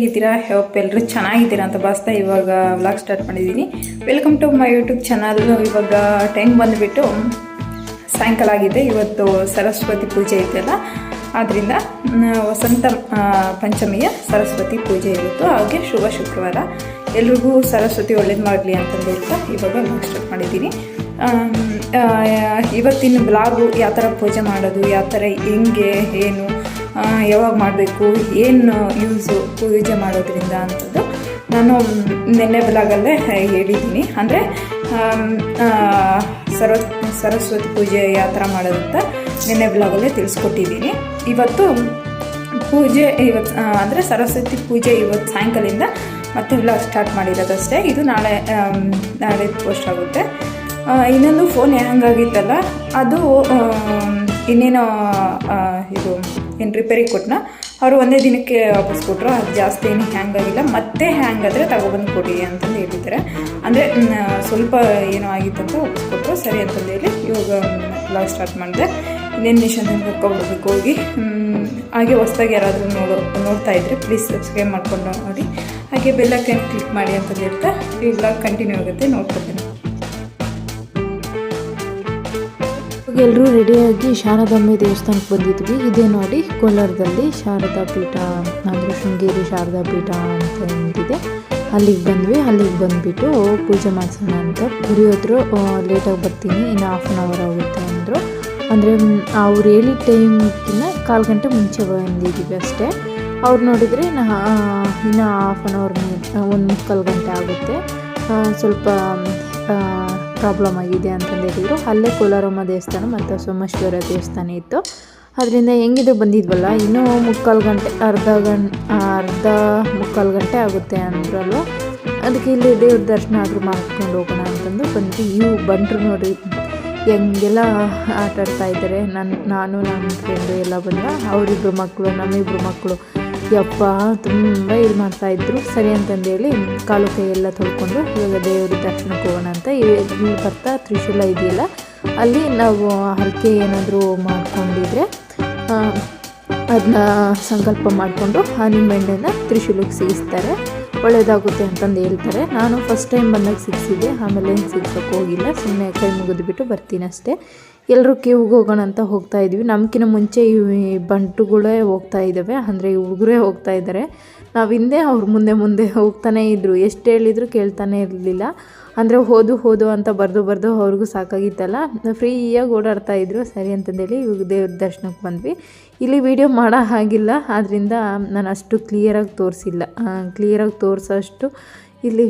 ಹೇಗಿದ್ದೀರಾ? ಹೋಪ್ ಎಲ್ಲರೂ ಚೆನ್ನಾಗಿದ್ದೀರಾ ಅಂತ ಬಾಸ್ತಾ ಇವಾಗ ವ್ಲಾಗ್ ಸ್ಟಾರ್ಟ್ ಮಾಡಿದ್ದೀನಿ. Welcome to my YouTube channel ಇವಾಗ ಟೈಮ್ ಬಂದುಬಿಟ್ಟು ಸಾಯಂಕಾಲ ಆಗಿದೆ. ಇವತ್ತು ಸರಸ್ವತಿ ಪೂಜೆ ಇದೆಯಲ್ಲ ಆದ್ದರಿಂದ ವಸಂತ ಪಂಚಮಿಯ ಸರಸ್ವತಿ ಪೂಜೆ ಇವತ್ತು ಹಾಗೆ ಶುಭ ಶುಕ್ರವಾರ. ಎಲ್ರಿಗೂ ಸರಸ್ವತಿ ಒಳ್ಳೇದು ಮಾಡಲಿ ಅಂತಂದು ಹೇಳ್ತಾ ಇವಾಗ ವ್ಲಾಗ್ ಸ್ಟಾರ್ಟ್ ಮಾಡಿದ್ದೀನಿ. ಇವತ್ತಿನ ಬ್ಲಾಗು ಯಾವ ಥರ ಪೂಜೆ ಮಾಡೋದು, ಯಾವ ಥರ ಹೆಂಗೆ, ಏನು ಯಾವಾಗ ಮಾಡಬೇಕು, ಏನು ಯೂಸು ಪೂಜೆ ಮಾಡೋದ್ರಿಂದ ಅಂತದ್ದು ನಾನು ನಿನ್ನೆ ಬ್ಲಾಗಲ್ಲೇ ಹೇಳಿದ್ದೀನಿ. ಅಂದರೆ ಸರ ಸರಸ್ವತಿ ಪೂಜೆ ಯಾವ ಥರ ಮಾಡೋದಂತ ನಿನ್ನೆ ಬ್ಲಾಗಲ್ಲೇ ತಿಳಿಸ್ಕೊಟ್ಟಿದ್ದೀನಿ. ಇವತ್ತು ಪೂಜೆ ಇವತ್ತು ಅಂದರೆ ಸರಸ್ವತಿ ಪೂಜೆ ಇವತ್ತು ಸಾಯಂಕಾಲದಿಂದ ಮತ್ತೆ ಬ್ಲಾಗ್ ಸ್ಟಾರ್ಟ್ ಮಾಡಿರೋದಷ್ಟೇ. ಇದು ನಾಳೆ ನಾಳೆ ಪೋಸ್ಟ್ ಆಗುತ್ತೆ. ಇನ್ನೊಂದು ಫೋನ್ ಹೆಂಗಾಗಿತ್ತಲ್ಲ ಅದು ಇನ್ನೇನೋ ಇದು, ಏನು ರಿಪೇರಿ ಕೊಟ್ಟನ ಅವರು ಒಂದೇ ದಿನಕ್ಕೆ ವಾಪಸ್ ಕೊಟ್ಟರು ಅದು ಜಾಸ್ತಿ ಏನು ಹ್ಯಾಂಗ್ ಆಗಿಲ್ಲ. ಮತ್ತೆ ಹ್ಯಾಂಗ್ ಆದರೆ ತಗೊಬಂದು ಕೊಡಿ ಅಂತಂದು ಹೇಳಿದ್ದಾರೆ. ಅಂದರೆ ಸ್ವಲ್ಪ ಏನೋ ಆಗಿತ್ತಂತ ವಾಪಸ್ ಕೊಟ್ಟರು ಸರಿ ಅಂತಂದು ಹೇಳಿ ಇವಾಗ ಲಾಗ್ ಸ್ಟಾರ್ಟ್ ಮಾಡಿದೆ. ಇನ್ನೇನು ನಿಷನ್ ಕರ್ಕೊಬಿಡ್ಬೇಕು ಹೋಗಿ ಹಾಗೆ ಹೊಸ್ದಾಗಿ ಯಾರಾದರೂ ನೋಡೋ, ನೋಡ್ತಾ ಇದ್ದರೆ ಪ್ಲೀಸ್ ಸಬ್ಸ್ಕ್ರೈಬ್ ಮಾಡ್ಕೊಂಡು ನೋಡಿ. ಹಾಗೆ ಬೆಲ್ಲಕ್ಕೆ ಕ್ಲಿಕ್ ಮಾಡಿ ಅಂತಂದು ಹೇಳ್ತಾ ಈ ಕಂಟಿನ್ಯೂ ಆಗುತ್ತೆ. ನೋಡ್ಕೊತೀನಿ. ಎಲ್ಲರೂ ರೆಡಿಯಾಗಿ ಶಾರದಾಂಬೆ ದೇವಸ್ಥಾನಕ್ಕೆ ಬಂದಿದ್ವಿ. ಇದೇ ನೋಡಿ ಕೋಲಾರದಲ್ಲಿ ಶಾರದಾ ಪೀಠ ಅಂದರೆ ಶೃಂಗೇರಿ ಶಾರದಾ ಪೀಠ ಅಂತ ಅಂತಿದೆ ಅಲ್ಲಿಗೆ ಬಂದ್ವಿ. ಅಲ್ಲಿಗೆ ಬಂದುಬಿಟ್ಟು ಪೂಜೆ ಮಾಡಿಸೋಣ ಅಂತ ಕುಡಿಯೋದ್ರು ಲೇಟಾಗಿ ಬರ್ತೀನಿ. ಇನ್ನು ಹಾಫ್ ಆನ್ ಅವರ್ ಆಗುತ್ತೆ ಅಂದರು. ಅಂದರೆ ಅವ್ರು ಹೇಳಿದ ಟೈಮ್ಗಿನ್ನ ಕಾಲು ಗಂಟೆ ಮುಂಚೆ ಬಂದಿದ್ದೀವಿ ಅಷ್ಟೇ. ಅವ್ರು ನೋಡಿದರೆ ನಾ ಇನ್ನು ಹಾಫ್ ಆನ್ ಅವರ್ ಒಂದು ಮುಕ್ಕಾಲು ಗಂಟೆ ಆಗುತ್ತೆ. ಸ್ವಲ್ಪ ಪ್ರಾಬ್ಲಮ್ ಆಗಿದೆ ಅಂತಂದು ಹೇಳಿದರು. ಅಲ್ಲೇ ಕೋಲಾರಮ್ಮ ದೇವಸ್ಥಾನ ಮತ್ತು ಸೋಮೇಶ್ವರ ದೇವಸ್ಥಾನ ಇತ್ತು. ಅದರಿಂದ ಹೆಂಗಿದ್ರು ಬಂದಿದ್ವಲ್ಲ, ಇನ್ನೂ ಮುಕ್ಕಾಲು ಗಂಟೆ, ಅರ್ಧ ಗಂ ಅರ್ಧ ಮುಕ್ಕಾಲು ಗಂಟೆ ಆಗುತ್ತೆ ಅಂದ್ರಲ್ವ? ಅದಕ್ಕೆ ಇಲ್ಲಿ ದೇವ್ರ ದರ್ಶನ ಆದರೂ ಮಾಡ್ಕೊಂಡು ಹೋಗೋಣ ಅಂತಂದು ಬಂದ್ವಿ. ಇವು ಬಂದರು ನೋಡಿ, ಹೆಂಗೆಲ್ಲ ಆಟ ಆಡ್ತಾ ಇದ್ದಾರೆ. ನನ್ನ ನಾನು, ನನ್ನ ಫ್ರೆಂಡು ಎಲ್ಲ ಬಂದ ಅವರಿಬ್ಬರು ಮಕ್ಕಳು ನಮ್ಮಿಬ್ಬರು ಮಕ್ಕಳು. ಯಪ್ಪ, ತುಂಬ ಇದು ಮಾಡ್ತಾಯಿದ್ರು ಸರಿ ಅಂತಂದೇಳಿ ಕಾಲು ಕೈ ಎಲ್ಲ ತೊಳ್ಕೊಂಡು ಇವಾಗ ದೇವ್ರ ದರ್ಶನಕ್ಕೆ ಹೋಗೋಣ ಅಂತ ಇಲ್ಲಿ ಬರ್ತಾ ತ್ರಿಶೂಲ ಇದೆಯಲ್ಲ, ಅಲ್ಲಿ ನಾವು ಹರಕೆ ಏನಾದರೂ ಮಾಡ್ಕೊಂಡಿದ್ರೆ ಅದನ್ನ ಸಂಕಲ್ಪ ಮಾಡಿಕೊಂಡು ಆ ನಿಂಬೆಹಣ್ಣನ್ನ ತ್ರಿಶೂಲಕ್ಕೆ ಸಿಗಿಸ್ತಾರೆ. ಒಳ್ಳೆಯದಾಗುತ್ತೆ ಅಂತಂದು ಹೇಳ್ತಾರೆ. ನಾನು ಫಸ್ಟ್ ಟೈಮ್ ಬಂದಾಗ ಸಿಗಿಸಿದ್ದೆ, ಆಮೇಲೆ ಏನು ಸಿಗ್ಸೋಕೆ ಹೋಗಿಲ್ಲ ಸುಮ್ಮನೆ ಕೈ ಮುಗಿದ್ಬಿಟ್ಟು ಬರ್ತೀನಿ ಅಷ್ಟೇ. ಎಲ್ಲರೂ ಕ್ಯೂಗೆ ಹೋಗೋಣ ಅಂತ ಹೋಗ್ತಾ ಇದ್ವಿ. ನಮ್ಕಿಂತ ಮುಂಚೆ ಈ ಬಂಟುಗಳೇ ಹೋಗ್ತಾ ಇದ್ದಾವೆ. ಅಂದರೆ ಈ ಹುಡುಗರೇ ಹೋಗ್ತಾ ಇದ್ದಾರೆ. ನಾವು ಹಿಂದೆ, ಅವ್ರು ಮುಂದೆ ಮುಂದೆ ಹೋಗ್ತಾನೇ ಇದ್ದರು ಎಷ್ಟು ಹೇಳಿದ್ರು ಕೇಳ್ತಾನೆ ಇರಲಿಲ್ಲ. ಅಂದರೆ ಹೋದು ಹೋದು ಅಂತ ಬರೆದು ಬರೆದು ಅವ್ರಿಗೂ ಸಾಕಾಗಿತ್ತಲ್ಲ. ಫ್ರೀಯಾಗಿ ಓಡಾಡ್ತಾ ಇದ್ರು. ಸರಿ ಅಂತಂದೇಳಿ ಇವಾಗ ದೇವ್ರ ದರ್ಶನಕ್ಕೆ ಬಂದ್ವಿ. ಇಲ್ಲಿ ವಿಡಿಯೋ ಮಾಡೋ ಹಾಗಿಲ್ಲ. ಆದ್ದರಿಂದ ನಾನು ಅಷ್ಟು ಕ್ಲಿಯರಾಗಿ ತೋರಿಸಿಲ್ಲ. ಕ್ಲಿಯರಾಗಿ ತೋರಿಸೋಷ್ಟು ಇಲ್ಲಿ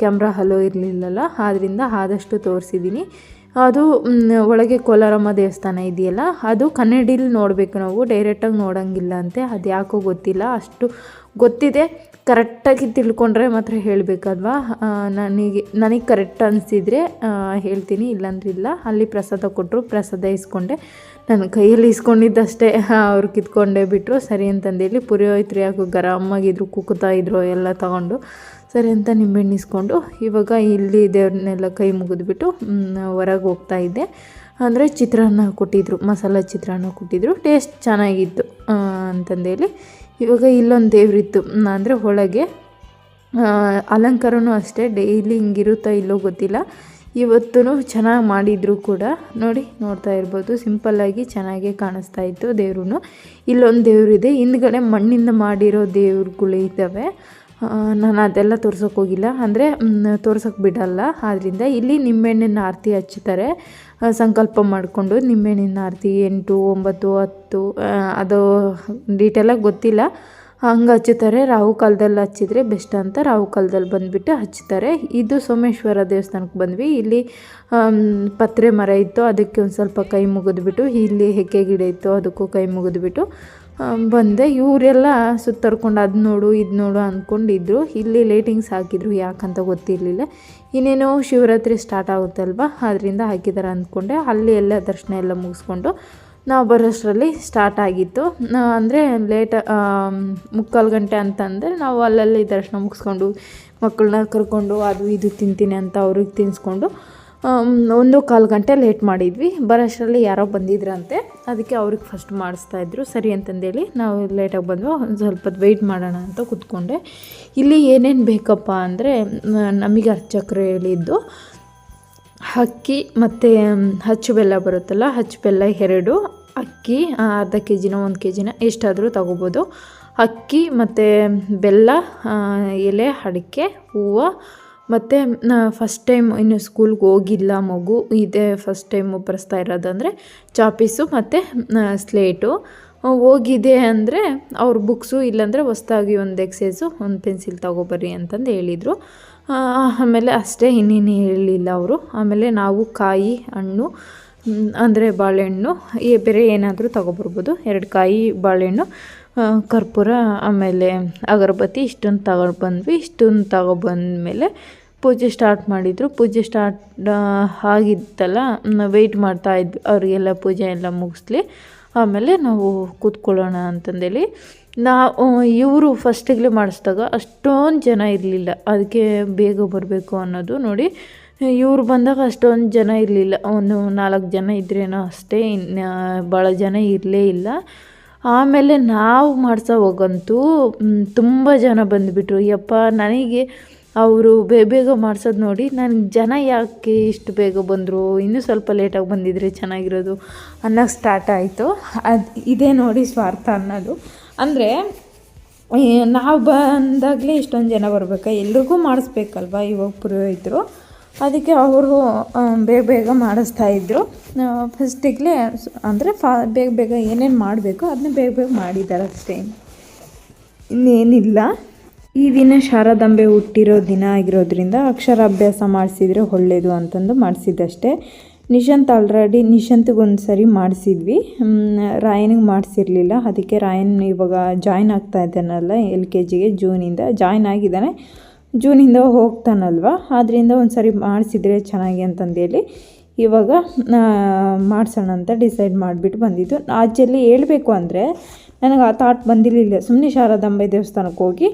ಕ್ಯಾಮ್ರಾ ಹಲೋ ಇರಲಿಲ್ಲಲ್ಲ. ಆದ್ದರಿಂದ ಆದಷ್ಟು ತೋರಿಸಿದ್ದೀನಿ ಅದು ಒಳಗೆ ಕೋಲಾರಮ್ಮ ದೇವಸ್ಥಾನ ಇದೆಯಲ್ಲ, ಅದು ಕನ್ನಡಿಲಿ ನೋಡಬೇಕು ನಾವು ಡೈರೆಕ್ಟಾಗಿ ನೋಡೋಂಗಿಲ್ಲ ಅಂತೆ, ಅದು ಯಾಕೋ ಗೊತ್ತಿಲ್ಲ, ಅಷ್ಟು ಗೊತ್ತಿದೆ. ಕರೆಕ್ಟಾಗಿ ತಿಳ್ಕೊಂಡ್ರೆ ಮಾತ್ರ ಹೇಳಬೇಕಲ್ವಾ? ನನಗೆ ನನಗೆ ಕರೆಕ್ಟ್ ಅನಿಸಿದರೆ ಹೇಳ್ತೀನಿ, ಇಲ್ಲಾಂದ್ರೆ ಇಲ್ಲ. ಅಲ್ಲಿ ಪ್ರಸಾದ ಕೊಟ್ಟರು ಪ್ರಸಾದ ಇಸ್ಕೊಂಡೆ. ನನ್ನ ಕೈಯಲ್ಲಿ ಇಸ್ಕೊಂಡಿದ್ದಷ್ಟೇ ಅವ್ರು ಕಿತ್ಕೊಂಡೇ ಬಿಟ್ಟರು ಸರಿ ಅಂತಂದೇಳಿ ಪುರಿಯೋಯ್ತ್ರಿ ಯಾಕೋ ಗರಮ್ಮಾಗಿದ್ರು ಕುಕ್ಕುತ್ತಾ ಇದ್ರು, ಎಲ್ಲ ತಗೊಂಡು ಸರಿ ಅಂತ ನಿಂಬೆಹಣ್ಣು ಇಸ್ಕೊಂಡು ಇವಾಗ ಇಲ್ಲಿ ದೇವ್ರನ್ನೆಲ್ಲ ಕೈ ಮುಗಿದ್ಬಿಟ್ಟು ಹೊರಗೆ ಹೋಗ್ತಾ ಇದ್ದೆ. ಅಂದರೆ ಚಿತ್ರಾನ್ನ ಕೊಟ್ಟಿದ್ರು, ಮಸಾಲ ಚಿತ್ರಾನ್ನ ಕೊಟ್ಟಿದ್ರು. ಟೇಸ್ಟ್ ಚೆನ್ನಾಗಿತ್ತು ಅಂತಂದೇಳಿ. ಇವಾಗ ಇಲ್ಲೊಂದು ದೇವ್ರಿತ್ತು ಅಂದರೆ ಒಳಗೆ ಅಲಂಕಾರನೂ ಅಷ್ಟೇ. ಡೈಲಿ ಹಿಂಗಿರುತ್ತಾ ಇಲ್ಲೋ ಗೊತ್ತಿಲ್ಲ. ಇವತ್ತೂ ಚೆನ್ನಾಗಿ ಮಾಡಿದ್ರು ಕೂಡ. ನೋಡಿ, ನೋಡ್ತಾ ಇರ್ಬೋದು. ಸಿಂಪಲ್ಲಾಗಿ ಚೆನ್ನಾಗೇ ಕಾಣಿಸ್ತಾ ಇತ್ತು ದೇವ್ರೂ ಇಲ್ಲೊಂದು ದೇವ್ರಿದೆ. ಹಿಂದ್ಗಡೆ ಮಣ್ಣಿಂದ ಮಾಡಿರೋ ದೇವ್ರುಗಳು ಇದ್ದಾವೆ. ನಾನು ಅದೆಲ್ಲ ತೋರ್ಸೋಕೆ ಹೋಗಿಲ್ಲ. ಅಂದರೆ ತೋರ್ಸೋಕೆ ಬಿಡಲ್ಲ. ಆದ್ದರಿಂದ ಇಲ್ಲಿ ನಿಂಬೆಹಣ್ಣಿನ ಆರತಿ ಹಚ್ಚುತ್ತಾರೆ. ಸಂಕಲ್ಪ ಮಾಡಿಕೊಂಡು ನಿಂಬೆಹಣ್ಣಿನ ಆರತಿ ಎಂಟು, ಒಂಬತ್ತು, ಹತ್ತು ಅದು ಡೀಟೇಲಾಗಿ ಗೊತ್ತಿಲ್ಲ. ಹಂಗೆ ಹಚ್ಚುತ್ತಾರೆ. ರಾಹು ಕಾಲದಲ್ಲಿ ಹಚ್ಚಿದ್ರೆ ಬೆಸ್ಟ್ ಅಂತ ರಾಹು ಕಾಲದಲ್ಲಿ ಬಂದುಬಿಟ್ಟು ಹಚ್ಚುತ್ತಾರೆ ಇದು ಸೋಮೇಶ್ವರ ದೇವಸ್ಥಾನಕ್ಕೆ ಬಂದ್ವಿ. ಇಲ್ಲಿ ಪತ್ರೆ ಮರ ಇತ್ತು. ಅದಕ್ಕೆ ಒಂದು ಸ್ವಲ್ಪ ಕೈ ಮುಗಿದ್ಬಿಟ್ಟು, ಇಲ್ಲಿ ಹೆಕ್ಕೆ ಗಿಡ ಇತ್ತು ಅದಕ್ಕೂ ಕೈ ಮುಗಿದ್ಬಿಟ್ಟು ಬಂದೆ. ಇವರೆಲ್ಲ ಸುತ್ತರ್ಕೊಂಡು ಅದು ನೋಡು, ಇದು ನೋಡು ಅಂದ್ಕೊಂಡಿದ್ರು ಇಲ್ಲಿ ಲೈಟಿಂಗ್ಸ್ ಹಾಕಿದ್ರು ಯಾಕಂತ ಗೊತ್ತಿರಲಿಲ್ಲ. ಇನ್ನೇನೋ ಶಿವರಾತ್ರಿ ಸ್ಟಾರ್ಟ್ ಆಗುತ್ತಲ್ವ? ಅದರಿಂದ ಹಾಕಿದ್ದಾರೆ ಅಂದ್ಕೊಂಡೆ ಅಲ್ಲಿ ಎಲ್ಲ ದರ್ಶನ ಎಲ್ಲ ಮುಗಿಸ್ಕೊಂಡು ನಾವು ಬರೋಷ್ಟರಲ್ಲಿ ಸ್ಟಾರ್ಟ್ ಆಗಿತ್ತು. ಅಂದರೆ ಲೇಟ್ ಮುಕ್ಕಾಲು ಗಂಟೆ ಅಂತಂದರೆ ನಾವು ಅಲ್ಲಲ್ಲಿ ದರ್ಶನ ಮುಗಿಸ್ಕೊಂಡು ಮಕ್ಕಳನ್ನ ಕರ್ಕೊಂಡು ಅದು ಇದು ತಿಂತೀನಿ ಅಂತ ಅವ್ರಿಗೆ ತಿನ್ನಿಸ್ಕೊಂಡು ಒಂದು ಕಾಲು ಗಂಟೆ ಲೇಟ್ ಮಾಡಿದ್ವಿ. ಬರೋಷ್ಟರಲ್ಲಿ ಯಾರೋ ಬಂದಿದ್ರಂತೆ. ಅದಕ್ಕೆ ಅವ್ರಿಗೆ ಫಸ್ಟ್ ಮಾಡಿಸ್ತಾಯಿದ್ರು ಸರಿ ಅಂತಂದೇಳಿ ನಾವು ಲೇಟಾಗಿ ಬಂದ್ವಿ. ಒಂದು ಸ್ವಲ್ಪ ವೆಯ್ಟ್ ಮಾಡೋಣ ಅಂತ ಕೂತ್ಕೊಂಡೆ. ಇಲ್ಲಿ ಏನೇನು ಬೇಕಪ್ಪ ಅಂದರೆ ನಮಗೆ ಅರ್ಚಕ್ರೆ ಹೇಳಿದ್ದು. ಅಕ್ಕಿ ಮತ್ತು ಹಚ್ಚು ಬೆಲ್ಲ ಬರುತ್ತಲ್ಲ, ಹಚ್ಚು ಬೆಲ್ಲ ಎರಡು. ಅಕ್ಕಿ ಅರ್ಧ ಕೆ ಜಿನ ಒಂದು ಕೆ ಜಿನ ಎಷ್ಟಾದರೂ ತಗೋಬೋದು. ಅಕ್ಕಿ ಮತ್ತು ಬೆಲ್ಲ ಎಲೆ, ಅಡಿಕೆ, ಹೂವು ಮತ್ತು ಫಸ್ಟ್ ಟೈಮ್ ಇನ್ನು ಸ್ಕೂಲ್ಗೆ ಹೋಗಿಲ್ಲ ಮಗು. ಇದೇ ಫಸ್ಟ್ ಟೈಮು ಬರೆಸ್ತಾ ಇರೋದಂದರೆ ಚಾಪೀಸು ಮತ್ತು ಸ್ಲೇಟು ಹೋಗಿದೆ ಅಂದರೆ ಅವ್ರ ಬುಕ್ಸು ಇಲ್ಲಾಂದರೆ ಹೊಸ್ದಾಗಿ ಒಂದು ಎಕ್ಸೈಸು ಒಂದು ಪೆನ್ಸಿಲ್ ತಗೊಬರ್ರಿ ಅಂತಂದು ಹೇಳಿದರು. ಆಮೇಲೆ ಅಷ್ಟೇ ಇನ್ನೇನು ಹೇಳಲಿಲ್ಲ ಅವರು. ಆಮೇಲೆ ನಾವು ಕಾಯಿ, ಹಣ್ಣು ಅಂದರೆ ಬಾಳೆಹಣ್ಣು ಬೇರೆ ಏನಾದರೂ ತಗೊಬರ್ಬೋದು. ಎರಡು ಕಾಯಿ, ಬಾಳೆಹಣ್ಣು ಕರ್ಪೂರ, ಆಮೇಲೆ ಅಗರಬತ್ತಿ, ಇಷ್ಟೊಂದು ತಗೊಂಡು ಬಂದ್ವಿ. ಇಷ್ಟೊಂದು ತಗೊಬಂದ್ಮೇಲೆ ಪೂಜೆ ಸ್ಟಾರ್ಟ್ ಮಾಡಿದರು. ಪೂಜೆ ಸ್ಟಾರ್ಟ್ ಆಗಿತ್ತಲ್ಲ ವೆಯ್ಟ್ ಮಾಡ್ತಾ ಇದ್ವಿ ಅವರಿಗೆಲ್ಲ ಪೂಜೆ ಎಲ್ಲ ಮುಗಿಸ್ಲಿ. ಆಮೇಲೆ ನಾವು ಕೂತ್ಕೊಳ್ಳೋಣ ಅಂತಂದೇಳಿ. ನಾವು, ಇವರು ಫಸ್ಟಿಗೆ ಮಾಡಿಸ್ದಾಗ ಅಷ್ಟೊಂದು ಜನ ಇರಲಿಲ್ಲ. ಅದಕ್ಕೆ ಬೇಗ ಬರಬೇಕು ಅನ್ನೋದು ನೋಡಿ. ಇವರು ಬಂದಾಗ ಅಷ್ಟೊಂದು ಜನ ಇರಲಿಲ್ಲ. ಒಂದು ನಾಲ್ಕು ಜನ ಇದ್ರೇನೋ ಅಷ್ಟೇ ಇನ್ನು ಭಾಳ ಜನ ಇರಲೇ ಇಲ್ಲ. ಆಮೇಲೆ ನಾವು ಮಾಡ್ಸೋ ಹೋಗಂತೂ ತುಂಬ ಜನ ಬಂದುಬಿಟ್ರು. ಯಪ್ಪ, ನನಗೆ ಅವರು ಬೇಗ ಬೇಗ ಮಾಡ್ಸೋದು ನೋಡಿ. ನನಗೆ ಜನ ಯಾಕೆ ಇಷ್ಟು ಬೇಗ ಬಂದರು? ಇನ್ನೂ ಸ್ವಲ್ಪ ಲೇಟಾಗಿ ಬಂದಿದ್ರೆ ಚೆನ್ನಾಗಿರೋದು ಅನ್ನೋಕ್ಕೆ ಸ್ಟಾರ್ಟ್ ಆಯಿತು. ಅದು, ಇದೇ ನೋಡಿ ಸ್ವಾರ್ಥ ಅನ್ನೋದು. ಅಂದರೆ ನಾವು ಬಂದಾಗಲೇ ಇಷ್ಟೊಂದು ಜನ ಬರಬೇಕಾ. ಎಲ್ರಿಗೂ ಮಾಡಿಸ್ಬೇಕಲ್ವ ಇವಾಗ ಪುರೋಹಿತರು? ಅದಕ್ಕೆ ಅವರು ಬೇಗ ಬೇಗ ಮಾಡಿಸ್ತಾ ಇದ್ದರು ಫಸ್ಟಿಗೆ ಅಂದರೆ ಫಾ, ಬೇಗ ಬೇಗ ಏನೇನು ಮಾಡಬೇಕು ಅದನ್ನ ಬೇಗ ಬೇಗ ಮಾಡಿದ್ದಾರೆ ಅಷ್ಟೇ ಇನ್ನೇನಿಲ್ಲ. ಈ ದಿನ ಶಾರದಾಂಬೆ ಹುಟ್ಟಿರೋ ದಿನ ಆಗಿರೋದ್ರಿಂದ ಅಕ್ಷರಾಭ್ಯಾಸ ಮಾಡಿಸಿದ್ರೆ ಒಳ್ಳೆಯದು ಅಂತಂದು ಮಾಡಿಸಿದ್ದಷ್ಟೇ. ನಿಶಾಂತ್ ಆಲ್ರೆಡಿ ನಿಶಾಂತ್ಗೆ ಒಂದು ಸರಿ ಮಾಡಿಸಿದ್ವಿ ರಾಯನಿಗೆ ಮಾಡಿಸಿರ್ಲಿಲ್ಲ. ಅದಕ್ಕೆ ರಾಯನ್ ಇವಾಗ ಜಾಯ್ನ್ ಆಗ್ತಾ ಇದ್ದಾನಲ್ಲ, ಎಲ್ ಕೆ ಜಿಗೆ ಜೂನಿಂದ. ಜಾಯ್ನ್ ಆಗಿದ್ದಾನೆ. ಜೂನಿಂದ ಹೋಗ್ತಾನಲ್ವ? ಆದ್ದರಿಂದ ಒಂದು ಸರಿ ಮಾಡಿಸಿದ್ರೆ ಚೆನ್ನಾಗಿ ಅಂತಂದೇಳಿ ಇವಾಗ ಮಾಡಿಸೋಣ ಅಂತ ಡಿಸೈಡ್ ಮಾಡಿಬಿಟ್ಟು ಬಂದಿದ್ದು. ಆಚೆಯಲ್ಲಿ ಹೇಳಬೇಕು ಅಂದರೆ, ನನಗೆ ಆ ಥಾಟ್ ಬಂದಿರಲಿಲ್ಲ. ಸುಮ್ಮನೆ ಶಾರದಾಂಬೆ ದೇವಸ್ಥಾನಕ್ಕೆ ಹೋಗಿ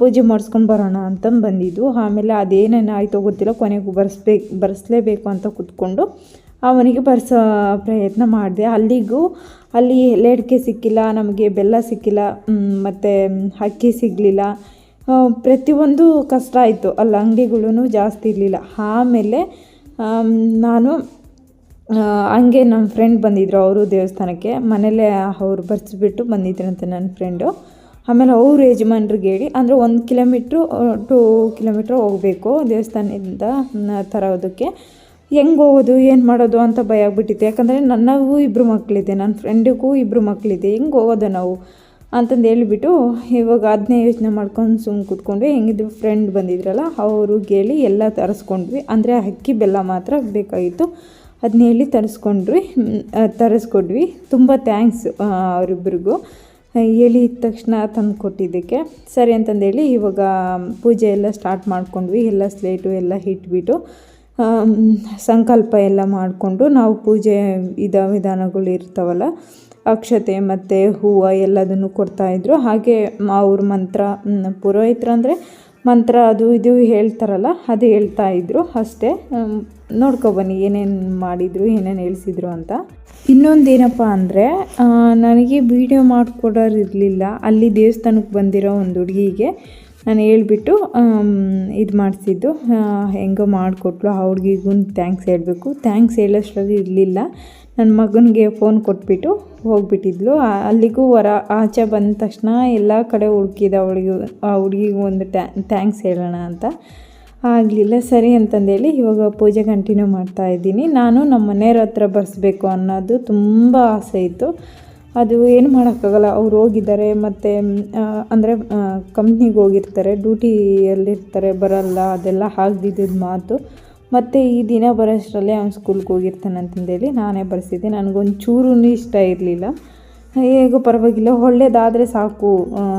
ಪೂಜೆ ಮಾಡಿಸ್ಕೊಂಡು ಬರೋಣ ಅಂತ ಬಂದಿದ್ದು ಆಮೇಲೆ ಅದೇನೇನು ಆಯಿತೋ ಗೊತ್ತಿಲ್ಲ, ಕೊನೆಗೂ ಬರ್ಸ್ಬೇಕು ಬರೆಸಲೇಬೇಕು ಅಂತ ಕೂತ್ಕೊಂಡು ಅವನಿಗೆ ಬರ್ಸೋ ಪ್ರಯತ್ನ ಮಾಡಿದೆ. ಅಲ್ಲಿಗೂ ಅಲ್ಲಿ ಲೇಡಿಕೆ ಸಿಕ್ಕಿಲ್ಲ, ನಮಗೆ ಬೆಲ್ಲ ಸಿಕ್ಕಿಲ್ಲ ಮತ್ತು ಅಕ್ಕಿ ಸಿಗಲಿಲ್ಲ. ಪ್ರತಿಯೊಂದು ಕಷ್ಟ ಆಯಿತು. ಅಲ್ಲಿ ಅಂಗಡಿಗಳೂ ಜಾಸ್ತಿ ಇರಲಿಲ್ಲ. ಆಮೇಲೆ ನಾನು ಹಂಗೆ ನಮ್ಮ ಫ್ರೆಂಡ್ ಬಂದಿದ್ದರು ಅವರು ದೇವಸ್ಥಾನಕ್ಕೆ. ಮನೇಲೇ ಅವ್ರು ಬರ್ಸಿಬಿಟ್ಟು ಬಂದಿದ್ರಂತೆ ನನ್ನ ಫ್ರೆಂಡು ಆಮೇಲೆ ಅವ್ರ ಯಜಮಾನ್ರಿಗೆ ಹೇಳಿ, ಅಂದರೆ ಒಂದು ಕಿಲೋಮೀಟ್ರು ಟೂ ಕಿಲೋಮೀಟ್ರ್ ಹೋಗಬೇಕು ದೇವಸ್ಥಾನದಿಂದ ತರೋದಕ್ಕೆ. ಹೆಂಗೆ ಹೋಗೋದು, ಏನು ಮಾಡೋದು ಅಂತ ಭಯ ಆಗ್ಬಿಟ್ಟಿತ್ತು. ಯಾಕಂದರೆ ನನಗೂ ಇಬ್ಬರು ಮಕ್ಕಳಿದೆ ನನ್ನ ಫ್ರೆಂಡಿಗೂ ಇಬ್ಬರು ಮಕ್ಕಳಿದೆ ಹೆಂಗೆ ಹೋಗೋದು ನಾವು? ಅಂತಂದು ಹೇಳಿಬಿಟ್ಟು ಇವಾಗ ಅದನ್ನೇ ಯೋಚನೆ ಮಾಡ್ಕೊಂಡು ಸುಮ್ಮನೆ ಕೂತ್ಕೊಂಡ್ವಿ. ಹೆಂಗಿದ್ರು ಫ್ರೆಂಡ್ ಬಂದಿದ್ರಲ್ಲ, ಅವರು ಹೇಳಿ ಎಲ್ಲ ತರಿಸ್ಕೊಂಡ್ವಿ. ಅಂದರೆ ಅಕ್ಕಿ, ಬೆಲ್ಲ ಮಾತ್ರ ಬೇಕಾಗಿತ್ತು. ಅದನ್ನ ಹೇಳಿ ತರಿಸ್ಕೊಂಡ್ವಿ. ತರಿಸ್ಕೊಡ್ವಿ. ತುಂಬ ಥ್ಯಾಂಕ್ಸ್ ಅವರಿಬ್ಬರಿಗೂ ಹೇಳಿದ ತಕ್ಷಣ ತಂದು ಕೊಟ್ಟಿದ್ದಕ್ಕೆ. ಸರಿ ಅಂತಂದೇಳಿ ಇವಾಗ ಪೂಜೆ ಎಲ್ಲ ಸ್ಟಾರ್ಟ್ ಮಾಡ್ಕೊಂಡ್ವಿ. ಎಲ್ಲ ಸ್ಲೇಟು ಎಲ್ಲ ಇಟ್ಬಿಟ್ಟು ಸಂಕಲ್ಪ ಎಲ್ಲ ಮಾಡಿಕೊಂಡು ನಾವು ಪೂಜೆ ವಿಧ ವಿಧಾನಗಳು ಇರ್ತಾವಲ್ಲ, ಅಕ್ಷತೆ ಮತ್ತು ಹೂವು ಎಲ್ಲದನ್ನು ಕೊಡ್ತಾಯಿದ್ರು ಹಾಗೆ ಅವ್ರ ಮಂತ್ರ ಪುರೋಹಿತ್ರು ಅಂದರೆ ಮಂತ್ರ ಅದು ಇದು ಹೇಳ್ತಾರಲ್ಲ, ಅದು ಹೇಳ್ತಾ ಇದ್ರು ಅಷ್ಟೇ. ನೋಡ್ಕೊಬನ್ನಿ ಏನೇನು ಮಾಡಿದರು, ಏನೇನು ಹೇಳಿಸಿದ್ರು ಅಂತ. ಇನ್ನೊಂದೇನಪ್ಪ ಅಂದರೆ ನನಗೆ ವೀಡಿಯೋ ಮಾಡಿಕೊಡೋರು ಇರಲಿಲ್ಲ ಅಲ್ಲಿ ದೇವಸ್ಥಾನಕ್ಕೆ ಬಂದಿರೋ ಒಂದು ಹುಡುಗಿಗೆ ನಾನು ಹೇಳ್ಬಿಟ್ಟು ಇದು ಮಾಡಿಸಿದ್ದು. ಹೆಂಗೋ ಮಾಡಿಕೊಟ್ಲು. ಆ ಹುಡುಗಿಗೂ ಥ್ಯಾಂಕ್ಸ್ ಹೇಳಬೇಕು. ಥ್ಯಾಂಕ್ಸ್ ಹೇಳೋಷ್ಟರಲ್ಲಿ ಇರಲಿಲ್ಲ. ನನ್ನ ಮಗನಿಗೆ ಫೋನ್ ಕೊಟ್ಬಿಟ್ಟು ಹೋಗ್ಬಿಟ್ಟಿದ್ಲು. ಅಲ್ಲಿಗೂ ಹೊರ ಆಚೆ ಬಂದ ತಕ್ಷಣ ಎಲ್ಲ ಕಡೆ ಹುಡುಕಿದ ಅವಳಿಗೂ ಆ ಹುಡುಗಿಗೂ ಒಂದು ಟ್ಯಾ ಥ್ಯಾಂಕ್ಸ್ ಹೇಳೋಣ ಅಂತ. ಆಗಲಿಲ್ಲ, ಸರಿ ಅಂತಂದೇಳಿ ಇವಾಗ ಪೂಜೆ ಕಂಟಿನ್ಯೂ ಮಾಡ್ತಾ ಇದ್ದೀನಿ. ನಾನು ನಮ್ಮ ಮನೆಯವ್ರ ಹತ್ರ ಬರೆಸ್ಬೇಕು ಅನ್ನೋದು ತುಂಬ ಆಸೆ ಇತ್ತು. ಅದು ಏನು ಮಾಡೋಕ್ಕಾಗಲ್ಲ, ಅವ್ರು ಹೋಗಿದ್ದಾರೆ, ಮತ್ತು ಅಂದರೆ ಕಂಪ್ನಿಗೆ ಹೋಗಿರ್ತಾರೆ ಡ್ಯೂಟಿಯಲ್ಲಿರ್ತಾರೆ ಬರಲ್ಲ, ಅದೆಲ್ಲ ಆಗ್ದಿದ್ದ ಮಾತು. ಮತ್ತು ಈ ದಿನ ಬರೋಷ್ಟರಲ್ಲೇ ಅವ್ನು ಸ್ಕೂಲ್ಗೆ ಹೋಗಿರ್ತಾನೆ ಅಂತಂದೇಳಿ ನಾನೇ ಬರೆಸಿದ್ದೆ. ನನಗೊಂದು ಇಷ್ಟ ಇರಲಿಲ್ಲ. ಹೇಗೂ ಪರವಾಗಿಲ್ಲ, ಒಳ್ಳೇದಾದರೆ ಸಾಕು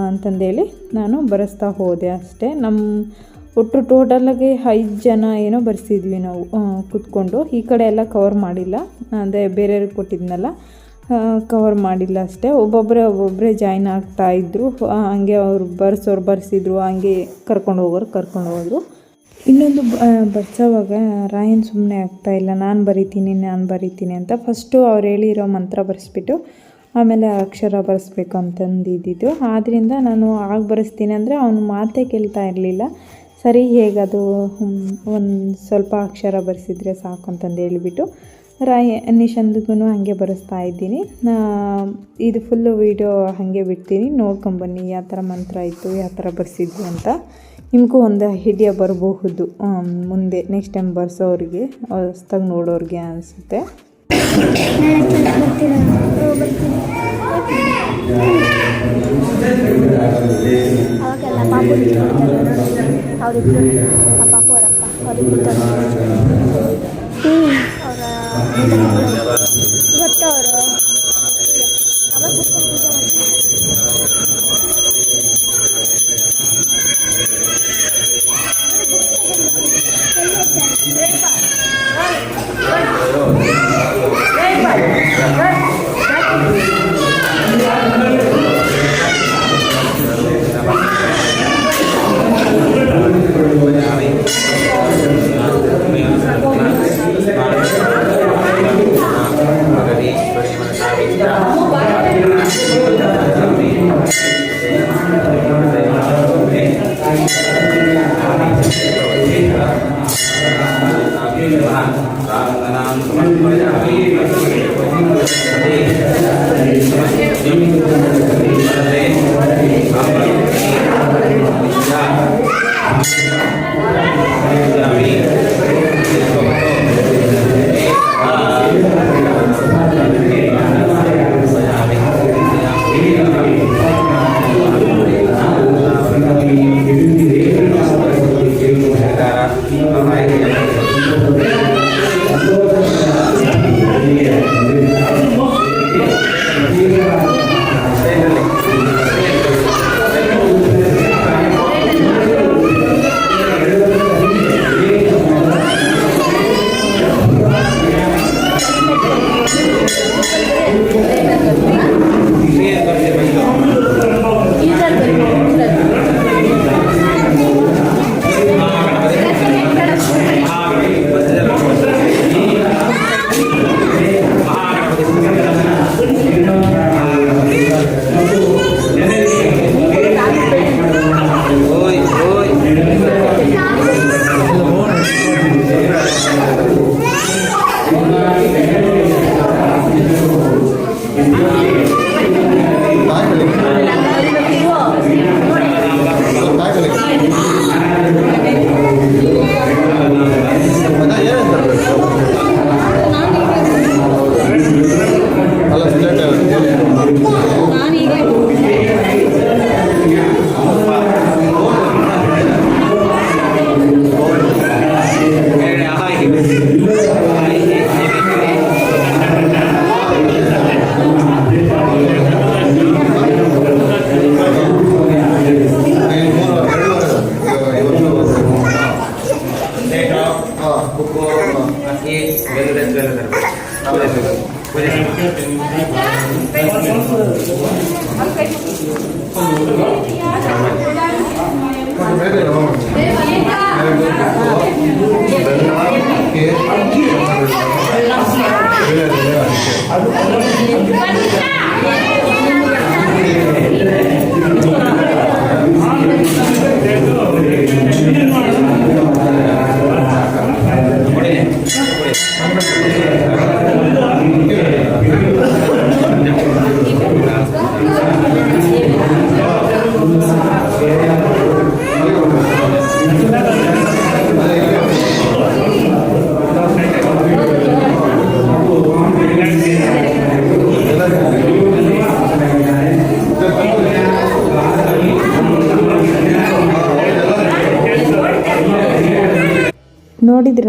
ಅಂತಂದೇಳಿ ನಾನು ಬರೆಸ್ತಾ ಹೋದೆ ಅಷ್ಟೇ. ನಮ್ಮ ಒಟ್ಟು ಟೋಟಲಾಗಿ ಐದು ಜನ ಏನೋ ಬರ್ಸಿದ್ವಿ ನಾವು ಕುತ್ಕೊಂಡು. ಈ ಕಡೆ ಎಲ್ಲ ಕವರ್ ಮಾಡಿಲ್ಲ. ಅಂದರೆ ಬೇರೆಯವ್ರಿಗೆ ಕೊಟ್ಟಿದ್ನಲ್ಲ ಕವರ್ ಮಾಡಿಲ್ಲ ಅಷ್ಟೇ. ಒಬ್ಬೊಬ್ಬರೇ ಒಬ್ಬೊಬ್ಬರೇ ಜಾಯ್ನ್ ಆಗ್ತಾಯಿದ್ರು ಹಂಗೆ ಅವ್ರು ಬರ್ಸೋರು ಬರ್ಸಿದ್ರು, ಹಂಗೆ ಕರ್ಕೊಂಡು ಹೋಗೋರು ಕರ್ಕೊಂಡು ಹೋದ್ರು. ಇನ್ನೊಂದು ಬರ್ಸೋವಾಗ ರಾಯನ್ ಸುಮ್ಮನೆ ಆಗ್ತಾ ಇಲ್ಲ, ನಾನು ಬರಿತೀನಿ ನಾನು ಬರಿತೀನಿ ಅಂತ. ಫಸ್ಟು ಅವ್ರು ಹೇಳಿರೋ ಮಂತ್ರ ಬರೆಸ್ಬಿಟ್ಟು, ಆಮೇಲೆ ಅಕ್ಷರ ಬರೆಸ್ಬೇಕು ಅಂತಂದಿದ್ದು. ಆದ್ದರಿಂದ ನಾನು ಆಗ ಬರೆಸ್ತೀನಿ ಅಂದರೆ ಅವನು ಮಾತೇ ಕೇಳ್ತಾ ಇರಲಿಲ್ಲ. ಸರಿ, ಹೇಗದು? ಒಂದು ಸ್ವಲ್ಪ ಅಕ್ಷರ ಬರೆಸಿದ್ರೆ ಸಾಕು ಅಂತಂದು ಹೇಳಿಬಿಟ್ಟು ರಾಯ ನಿಶಂದಿಗೂ ಹಾಗೆ ಬರೆಸ್ತಾ ಇದ್ದೀನಿ. ಇದು ಫುಲ್ಲು ವೀಡಿಯೋ ಹಾಗೆ ಬಿಡ್ತೀನಿ. ನೋಡ್ಕೊಂಬನ್ನಿ ಯಾವ ಥರ ಮಂತ್ರ ಇತ್ತು ಯಾವ ಥರ ಬರ್ಸಿದ್ವಿ ಅಂತ. ನಿಮಗೂ ಒಂದು ಐಡಿಯಾ ಬರಬಹುದು. ಮುಂದೆ ನೆಕ್ಸ್ಟ್ ಟೈಮ್ ಬರ್ಸೋರಿಗೆ, ಹೊಸ್ದಾಗಿ ನೋಡೋರಿಗೆ ಅನಿಸುತ್ತೆ. ಅವಾಗೆಲ್ಲ ಅವರಿಬ್ಬರು ಆ ಪಾಪು ಅವರಪ್ಪ ಅವರಿಬ್ಬರು ಅವರ ಗೊತ್ತು ಅವರು Thank you. ಅಲ್ಲ அது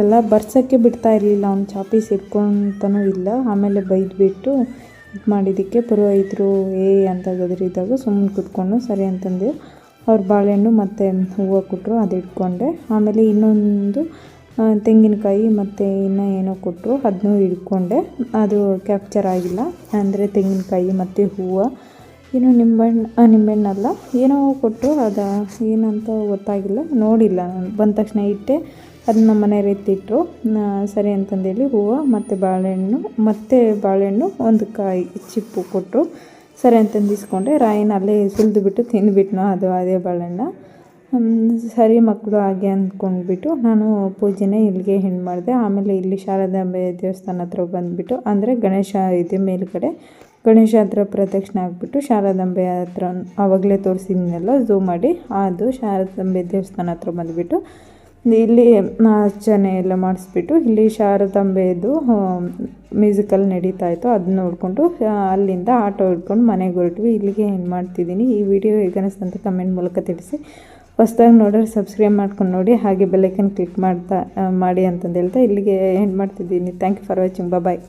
ನೋಡಿದ್ರಲ್ಲ ಬರ್ಸೋಕ್ಕೆ ಬಿಡ್ತಾ ಇರಲಿಲ್ಲ. ಅವ್ನು ಚಾಪೀಸ್ ಇಟ್ಕೊಂತನೂ ಇಲ್ಲ. ಆಮೇಲೆ ಬೈದ್ಬಿಟ್ಟು ಇದು ಮಾಡಿದ್ದಕ್ಕೆ ಪುರೋಹಿತರು, ಏ ಅಂತ ಗದರಿದಾಗ ಸುಮ್ಮನೆ ಕುತ್ಕೊಂಡು, ಸರಿ ಅಂತಂದು ಅವ್ರ ಬಾಳೆಹಣ್ಣು ಮತ್ತು ಹೂವು ಕೊಟ್ಟರು ಅದು ಇಟ್ಕೊಂಡೆ. ಆಮೇಲೆ ಇನ್ನೊಂದು ತೆಂಗಿನಕಾಯಿ ಮತ್ತು ಇನ್ನೂ ಏನೋ ಕೊಟ್ಟರು ಅದನ್ನೂ ಹಿಡ್ಕೊಂಡೆ ಅದು ಕ್ಯಾಪ್ಚರ್ ಆಗಿಲ್ಲ. ಅಂದರೆ ತೆಂಗಿನಕಾಯಿ ಮತ್ತು ಹೂವು. ಏನು ನಿಂಬೆಹಣ್ಣು ನಿಂಬೆಹಣ್ಣಲ್ಲ ಏನೋ ಕೊಟ್ಟರು ಅದು ಏನಂತ ಗೊತ್ತಾಗಿಲ್ಲ. ನೋಡಿಲ್ಲ. ನಾನು ಬಂದ ತಕ್ಷಣ ಇಟ್ಟೆ. ಅದನ್ನ ಮನೆಯವ್ರು ಎತ್ತಿಟ್ಟರು ಸರಿ ಅಂತಂದೇಳಿ ಹೂವು, ಮತ್ತು ಬಾಳೆಹಣ್ಣು ಮತ್ತು ಬಾಳೆಹಣ್ಣು, ಒಂದು ಕಾಯಿ ಚಿಪ್ಪು ಕೊಟ್ಟರು ಸರಿ ಅಂತಂದು ಇಸ್ಕೊಂಡೆ ರಾಯಿನ ಅಲ್ಲೇ ಸುಲಿದು ಬಿಟ್ಟು ತಿಂದುಬಿಟ್ನು ಅದು ಅದೇ ಬಾಳೆಹಣ್ಣು. ಸರಿ ಮಕ್ಕಳು ಹಾಗೆ ಅಂದ್ಕೊಂಡ್ಬಿಟ್ಟು ನಾನು ಪೂಜೆನೇ ಇಲ್ಲಿಗೆ ಹೆಣ್ಣು ಮಾಡಿದೆ. ಆಮೇಲೆ ಇಲ್ಲಿ ಶಾರದಾಂಬೆ ದೇವಸ್ಥಾನ ಹತ್ರ ಬಂದುಬಿಟ್ಟು, ಅಂದರೆ ಗಣೇಶ ಇದೆ ಮೇಲುಗಡೆ. ಗಣೇಶ ಹತ್ರ ಪ್ರದಕ್ಷಿಣೆ ಆಗಿಬಿಟ್ಟು ಶಾರದಾಂಬೆ ಹತ್ರ ಆವಾಗಲೇ ತೋರಿಸಿದ್ನೆಲ್ಲ ಝೂಮ್ ಮಾಡಿ, ಅದು ಶಾರದಾಂಬೆ ದೇವಸ್ಥಾನ ಹತ್ರ ಬಂದುಬಿಟ್ಟು ಇಲ್ಲಿ ಅರ್ಚನೆ ಎಲ್ಲ ಮಾಡಿಸ್ಬಿಟ್ಟು ಇಲ್ಲಿ ಶಾರದಾಂಬೆದು ಮ್ಯೂಸಿಕಲ್ ನಡೀತಾ ಇತ್ತು. ಅದನ್ನ ನೋಡಿಕೊಂಡು ಅಲ್ಲಿಂದ ಆಟೋ ಹಿಡ್ಕೊಂಡು ಮನೆಗೆ ಹೊರಟ್ವಿ. ಇಲ್ಲಿಗೆ ಏನು ಮಾಡ್ತಿದ್ದೀನಿ? ಈ ವಿಡಿಯೋ ಹೇಗೆ ಅನಿಸ್ತು ಅಂತ ಕಮೆಂಟ್ ಮೂಲಕ ತಿಳಿಸಿ. ಹೊಸ್ದಾಗಿ ನೋಡೋರು ಸಬ್ಸ್ಕ್ರೈಬ್ ಮಾಡ್ಕೊಂಡು ನೋಡಿ. ಹಾಗೆ ಬೆಲ್ಲೈಕನ್ ಕ್ಲಿಕ್ ಮಾಡ್ತಾ ಮಾಡಿ ಅಂತಂದು ಹೇಳ್ತಾ ಇಲ್ಲಿಗೆ ಏನು ಮಾಡ್ತಿದ್ದೀನಿ. Thank you for watching bye